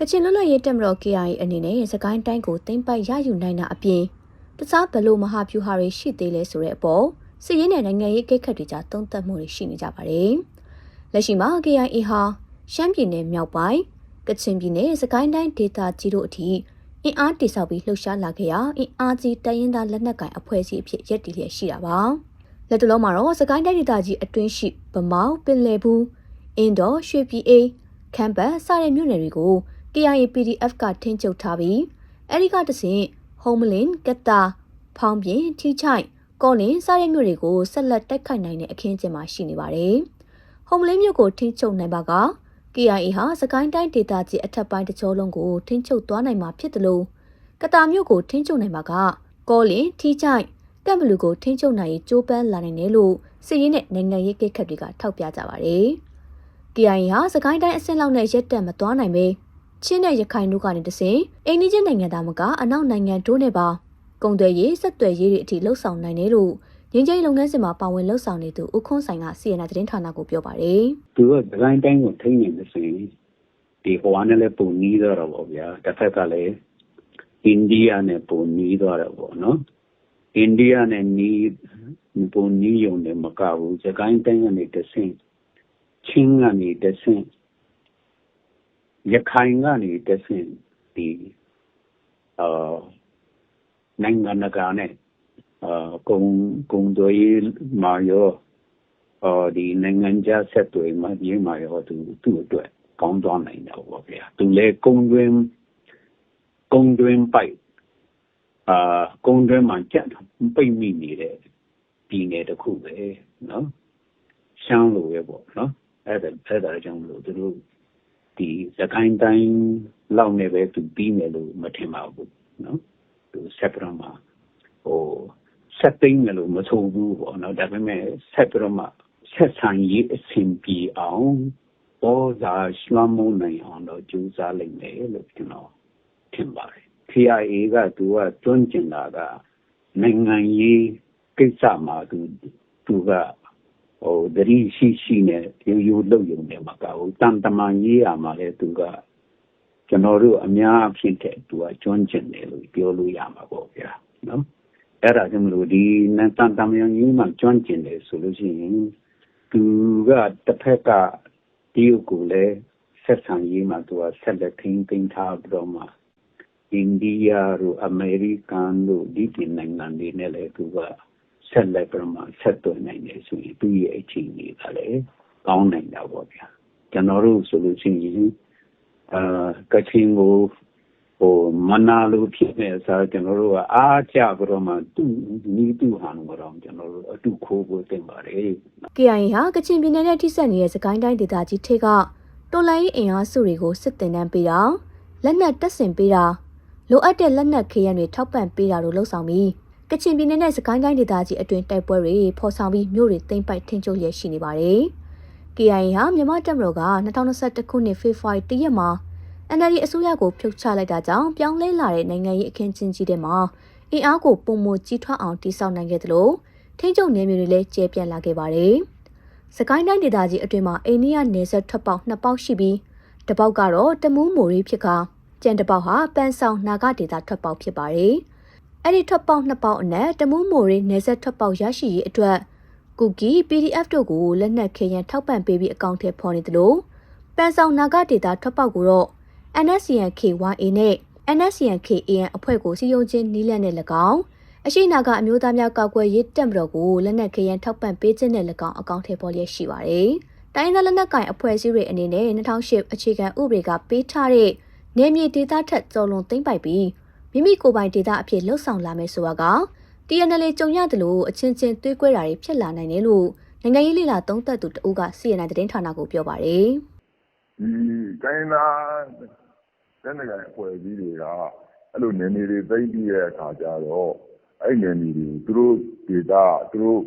ကချင်လွတ်လပ်ရေးတက်မတော် KIA အနေနဲ့စကိုင်းတိုင်းကိုသိမ်းပိုက်ရယူနိုင်တာအပြင်တခြားဘယ်လိုမဟာဗျူဟာတွေရှိသေးလဲဆိုတဲ့အပေါ်စစ်ရေးနဲ့နိုင်ငံရေးကိစ္စတွေကြားသုံးသပ်မှုတွေရှိနေကြပါတယ်။လက်ရှိမှာ KIA ဟာရှမ်းပြည်နယ်မြောက်ပိုင်းကချင်ပြည်နယ်စကိုင်းတိုင်းဒေသကြီးတို့အထိအင်အားတိစောက်ပြီးလှုပ်ရှားလာခဲ့ရာအင်အားကြီးတရင်သားလက်နက်ကိုင်အဖွဲ့အစည်းအဖြစ်ရပ်တည်လျက်ရှိတာပါ။လက်တလုံးမှာတော့စကိုင်းတိုင်းဒေသကြီးအတွင်းရှိဗမောက်ပင်လယ်ဘူးအင်းတော်ရွှေပြည်အေးခမ်းပတ်စတဲ့မြို့နယ်တွေကို KIA PDF ကထင်းချုပ်ထားပြီးအဲဒီကတဆင့် Homeland ကက်တာဖောင်းပြင်ထီချိုက်ကောလင်းစတဲ့မြို့တွေကိုဆက်လက်တိုက်ခိုက်နိုင်တဲ့အခင်းအကျင်းမှာရှိနေပါတယ်။ Homeland မြို့ကိုထင်းချုပ်နိုင်ပါက KIA ဟာစကိုင်းတိုင်းဒေသကြီးအထက်ပိုင်းတချို့လုံးကိုထင်းချုပ်သွားနိုင်မှာဖြစ်တယ်လို့ကတာမြို့ကိုထင်းချုပ်နိုင်ပါကကောလင်းထီချိုက်ကမ်ဘလူကိုထင်းချုပ်နိုင်ရေးကြိုးပမ်းလာနိုင်တယ်လို့စစ်ရေးနဲ့နိုင်ငံရေးကိစ္စတွေကထောက်ပြကြပါတယ်။ KIA ဟာစကိုင်းတိုင်းအဆင့်လောက်နဲ့ရက်တက်မသွားနိုင်ပဲ ချင်းနဲ့ရခိုင်တို့ကနေတဆင်အိန္ဒိချင်းနိုင်ငံသားမကအနောက်နိုင်ငံတို့နဲ့ပါကုန်သွယ်ရေးဆက်သွယ်ရေးတွေအထိလှုပ်ဆောင်နိုင်တယ်လို့ရင်းချင်းလုပ်ငန်းစဉ်မှာပါဝင်လှုပ်ဆောင်နေသူဦးခွန်းဆိုင်ကစီယနာသတင်းဌာနကိုပြောပါတယ်။သူကဒီဇိုင်းတိုင်းကိုထိနေလို့ဆိုရင်ဒီဟိုကနဲ့လည်းပုံနီးတော့တော့ဗျာတစ်ဖက်ကလည်းအိန္ဒိယနဲ့ပုံနီးတော့တော့ပေါ့နော်အိန္ဒိယနဲ့နီးပုံနီးယုံတယ်မကဘူးစကိုင်းတိုင်းကနေတဆင့်ချင်းကနေတဆင့် ရခိုင်ကနေတဆင့်ဒီအာနိုင်ငံတကာနဲ့အာကုံကုံတို့ရေးမာရောအော်ဒီနိုင်ငံခြားဆက်သွယ်မှာပြေးမှာရောသူသူ့အတွက်ကောင်းသွားနိုင်တယ်ပေါ့ဗျာသူလည်းကုံတွင်ကုံတွင်ပိုက်အာကုံတွင်မှာကြက်ပိတ်မိနေတဲ့ပြည်ငယ်တစ်ခုပဲနော်ရှမ်းလိုပဲပေါ့နော်အဲ့ဒါအဲ့ဒါကြောင့်မလို့သူတို့ ဒီစကိုင်းတိုင်းလောက်နဲ့ပဲသူပြီးမယ်လို့မထင်ပါဘူးနော်သူဆက်ပြီးတော့မှဟိုဆက်သိမ့်မယ်လို့မဆိုဘူးပေါ့နော်ဒါပေမဲ့ဆက်ပြီးတော့မှဆက်ဆံရေးအဆင်ပြေအောင်ပေါ်သာရှမ်းမုန်နိုင်အောင်တော့ကြိုးစားလိုက်မယ်လို့ကျွန်တော်ထင်ပါတယ် CIA ကသူကတွန်းကျင်တာကနိုင်ငံရေးကိစ္စမှာသူသူက ဟိုဒရီရှိရှိနဲ့ရိုးရိုးလုပ်ရုံနဲ့မကဘူးတန်တမာရေးရမှာလဲသူကကျွန်တော်တို့အများအဖြစ်တဲ့သူကကျွမ်းကျင်တယ်လို့ပြောလို့ရမှာပေါ့ဗျာနော်အဲ့ဒါကြောင့်မလို့ဒီနန်တန်တမယန်ကြီးမှကျွမ်းကျင်တယ်ဆိုလို့ရှိရင်သူကတစ်ဖက်ကတရုတ်ကိုလည်းဆက်ဆံရေးမှာသူကဆက်လက်ထိန်းသိမ်းထားပြီးတော့မှအိန္ဒိယတို့အမေရိကန်တို့ဒီပြည်နိုင်ငံတွေနဲ့လည်းသူက ဆက်လက်ပြီးမှဆက်သွယ်နိုင်တယ်ဆိုရင်သူ့ရဲ့အခြေအနေကလည်းကောင်းနိုင်တာပေါ့ဗျာကျွန်တော်တို့ဆိုလို့ရှိရင်အာကချင်ကိုဟိုမနာလို့ဖြစ်နေစားကျွန်တော်တို့ကအားကြပြီးတော့မှသူ့နီးသူ့ဟန်ကတော့ကျွန်တော်တို့အတူခိုးဖို့တင်ပါတယ် KIA ဟာကချင်ပြည်နယ်နဲ့ထိစပ်နေတဲ့စကိုင်းတိုင်းဒေသကြီးထိကတော်လိုင်းအင်အားစုတွေကိုစစ်တင်တန်းပေးတာလက်နက်တပ်ဆင်ပေးတာလိုအပ်တဲ့လက်နက်ခေရန်တွေထောက်ပံ့ပေးတာတို့လှုပ်ဆောင်ပြီး ကချင်ပြည်နယ်နဲ့စကိုင်းတိုင်းဒေသကြီးအတွင်းတိုက်ပွဲတွေဖော်ဆောင်ပြီးမြို့တွေသိမ်းပိုက်ထင်းချုပ်ရရှိနေပါတယ်။ KIA ဟာမြန်မာတပ်မတော်က2021ခုနှစ်ဖေဖော်ဝါရီလရက်မှာ NLD အစိုးရကိုဖျုတ်ချလိုက်တာကြောင့်ပြောင်းလဲလာတဲ့နိုင်ငံရေးအခင်းချင်းကြီးတွေမှာအင်အားကိုပုံမကြီးထွားအောင်တိစောက်နိုင်ခဲ့သလိုထိန်းချုပ်နယ်မြေတွေလည်းကျယ်ပြန့်လာခဲ့ပါတယ်။စကိုင်းတိုင်းဒေသကြီးအတွင်းမှာအိန္ဒိယနယ်စပ်ထွက်ပေါက်နှစ်ပေါက်ရှိပြီးတစ်ပေါက်ကတော့တမူးမိုရီဖြစ်ကကျန်တစ်ပေါက်ဟာပန်းဆောင်နာဂဒေသထွက်ပေါက်ဖြစ်ပါတယ်။ အဲ့ဒီထွက်ပေါက်နှစ်ပေါက်အနက်တမူးမိုရီနယ်စပ်ထွက်ပေါက်ရရှိရေးအတွက်ကူကီ PDF တို့ကိုလက်နက်ခဲယံထောက်ပံ့ပေးပြီးအကောင့်ထဲပေါ်နေသလိုပန်းဆောင်နာဂဒေသထွက်ပေါက်ကိုတော့ NSCN-KYA နဲ့ NSCN-KAN အဖွဲ့ကိုစီယုံချင်းနီးလန့်နဲ့၎င်းအရှိနာကအမျိုးသားများကာကွယ်ရေးတပ်မတော်ကိုလက်နက်ခဲယံထောက်ပံ့ပေးခြင်းနဲ့၎င်းအကောင့်ထဲပေါ်လျက်ရှိပါတယ်။တိုင်းဒေသလက်နက်ကင်အဖွဲ့အစည်းတွေအနေနဲ့2008အခြေခံဥပဒေကပေးထားတဲ့နယ်မြေဒေသထက်ကျော်လွန်သိမ့်ပိုက်ပြီး မိမိကိုယ်ပိုင်ဒေသအဖြစ်လှုပ်ဆောင်လာမယ်ဆိုတာက TNL ကြုံရတယ်လို့အချင်းချင်းသွေးကွဲတာတွေဖြစ်လာနိုင်တယ်လို့နိုင်ငံရေးလေလာသုံးသပ်သူတဦးက CNN သတင်းဌာနကိုပြောပါတယ်။ဒီတိုင်းသားလက်နက်ကိုင်အဖွဲ့အစည်းတွေကအဲ့လိုနယ်မြေတွေသိမ်းပြီးတဲ့အခါကျတော့အဲ့နယ်မြေတွေကိုသူတို့ဒေသသူတို့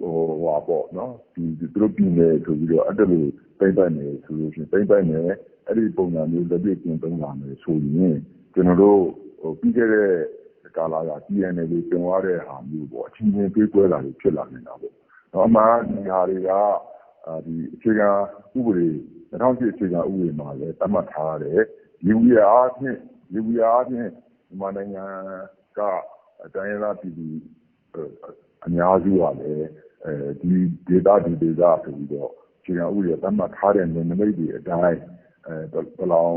ဟိုဟွာပေါ့နော်ဒီသူတို့ပြည်နယ်ဆိုပြီးတော့အဲ့ဒါလိုသိမ့်ပိုက်နေဆိုလို့ရှိရင်သိမ့်ပိုက်နေအဲ့ဒီပုံစံမျိုးလက်တွေ့ပြင်သုံးလာမယ်ဆိုရင်ကျွန်တော်တို့ ဟိုပြီးခဲ့တဲ့ကာလာက TNL တွေကျုံရတဲ့ဟာမျိုးပေါ့အချင်းချင်းတွေးကွဲလာပြီးဖြစ်လာနေတာပေါ့။အမှန်ဒီဟာတွေကဒီအခြေခံဥပဒေ2008အခြေခံဥပဒေမှာလည်းသတ်မှတ်ထားတဲ့ဒီလူရအားဖြင့်လူရအားဖြင့်မြန်မာနိုင်ငံကတိုင်းရင်းသားပြည်သူအများစုကလည်းအဲဒီဒေတာဒီဒေတာဆိုပြီးတော့ခြေခံဥပဒေသတ်မှတ်ထားတဲ့နယ်နိမိတ်တွေအတိုင်းအဲဘလောင်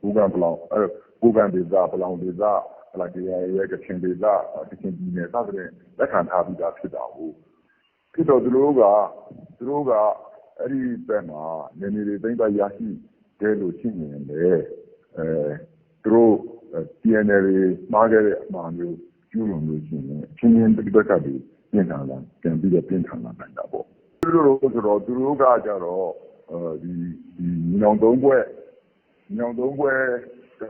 ကိုကံဘလောင်အဲ ကိုကံဒေတာဘလောင်ဒေတာဟလာတရားရဲ့ကချင်ဒေတာကချင်ပြည်နယ်စသဖြင့်လက်ခံထားပြီးသားဖြစ်တာဟုတ်ဖြစ်တော့သူတို့ကသူတို့ကအဲ့ဒီဘက်မှာနေနေတွေသိမ့်ပါရရှိတယ်လို့ရှင်းနေတယ်အဲသူတို့ PNL မှားခဲ့တဲ့အမှားမျိုးကျူးလွန်လို့ရှိရင်အချင်းချင်းတစ်ပတ်ကတည်းပြင်ထားလာပြန်ပြီးတော့ပြင်ထားလာနိုင်တာပေါ့သူတို့ဆိုတော့သူတို့ကကြတော့အဲဒီဒီညောင်သုံးဘွဲ့ညောင်သုံးဘွဲ့ က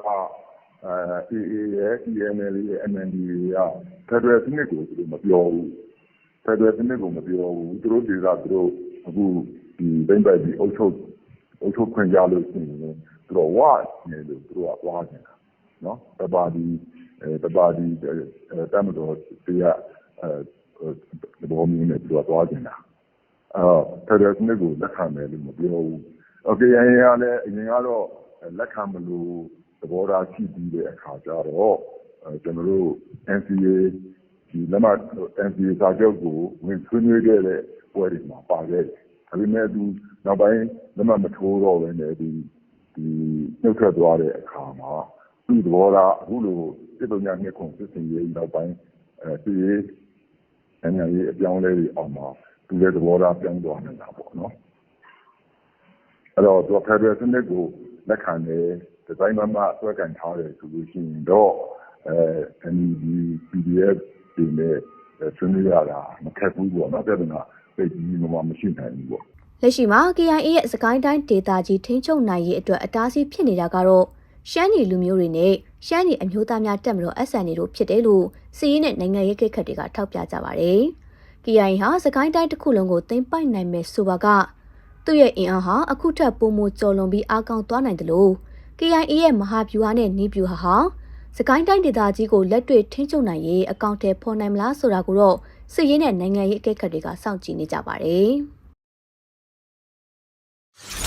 AA ရယ်၊ TNLA ရယ်၊ MNDAA က ဖက်ဒရယ်စနစ်ကို သူတို့ မပြောဘူး။ဖက်ဒရယ်စနစ်ကို မပြောဘူး။သူတို့ဒေသ သူတို့ အခု သိမ်းပိုက်ပြီး အုပ်ချုပ်ခွင့်ရလို့ရှိရင် သူတို့က ဝနယ်ကို သွားချင်တာ။တပါတီ တပ်မတော်တရပ်သဘောမျိုးနဲ့ သူတို့က သွားချင်တာ။ဖက်ဒရယ်စနစ်ကို လက်ခံမယ်လို့ မပြောဘူး။ KIA ကလည်း အရင်ကတော့ လက်ခံမလို ဘောထားရှိပြီးတဲ့အခါကျတော့ကျွန်တော်တို့ NCA ဒီလက်မှတ် NCA စာချုပ်ကိုဝင်ဆွေးနွေးခဲ့တဲ့ပွဲတွေမှာပါခဲ့တယ်ဒါပေမဲ့သူနောက်ပိုင်းလက်မှတ်မထိုးတော့ဘဲနဲ့ဒီဒီနှုတ်ထွက်သွားတဲ့အခါမှာသူ့သဘောထားအခုလိုစစ်တုံညာနှစ်ခုစစ်စင်ရေးနောက်ပိုင်းအဲသူရေးနိုင်ငံရေးအပြောင်းအလဲတွေအောင်မှာသူရဲ့သဘောထားပြောင်းသွားနေတာပေါ့နော်အဲ့တော့သူဖက်ဒရယ်စနစ်ကိုလက်ခံတယ် ဒီဇိုင်းမမဆွဲကန်ထားတယ်ဆိုလို့ရှိရင်တော့အဲ NUG PDF ဒီနဲ့ဆွေးနွေးရတာမခက်ဘူးပေါ့နော်ပြဿနာသိကြီးမှမရှိနိုင်ဘူးပေါ့လက်ရှိမှာ KIA ရဲ့စကိုင်းတိုင်းဒေသကြီးထိန်းချုပ်နိုင်ရေးအတွက်အတားအဆီးဖြစ်နေတာကတော့ရှမ်းပြည်လူမျိုးတွေနဲ့ရှမ်းပြည်အမျိုးသားများတက်မတော် SN တို့ဖြစ်တယ်လို့စီးရီးနဲ့နိုင်ငံရေးကိစ္စတွေကထောက်ပြကြပါတယ်။ KIA ဟာစကိုင်းတိုင်းတစ်ခုလုံးကိုသိမ်းပိုက်နိုင်မယ်ဆိုပါကသူ့ရဲ့အင်အားဟာအခုထက်ပိုမိုကျော်လွန်ပြီးအားကောင်းသွားနိုင်တယ်လို့ KIA ရဲ့မဟာဗျူဟာနဲ့နီးဗျူဟာဟောင်းစကိုင်းတိုင်းဒေသကြီးကိုလက်တွေ့ထိန်းချုပ်နိုင်ရေးအကောင့်တွေဖော်နိုင်မလားဆိုတာကိုတော့စစ်ရေးနဲ့နိုင်ငံရေးအကဲခတ်တွေကစောင့်ကြည့်နေကြပါတယ်။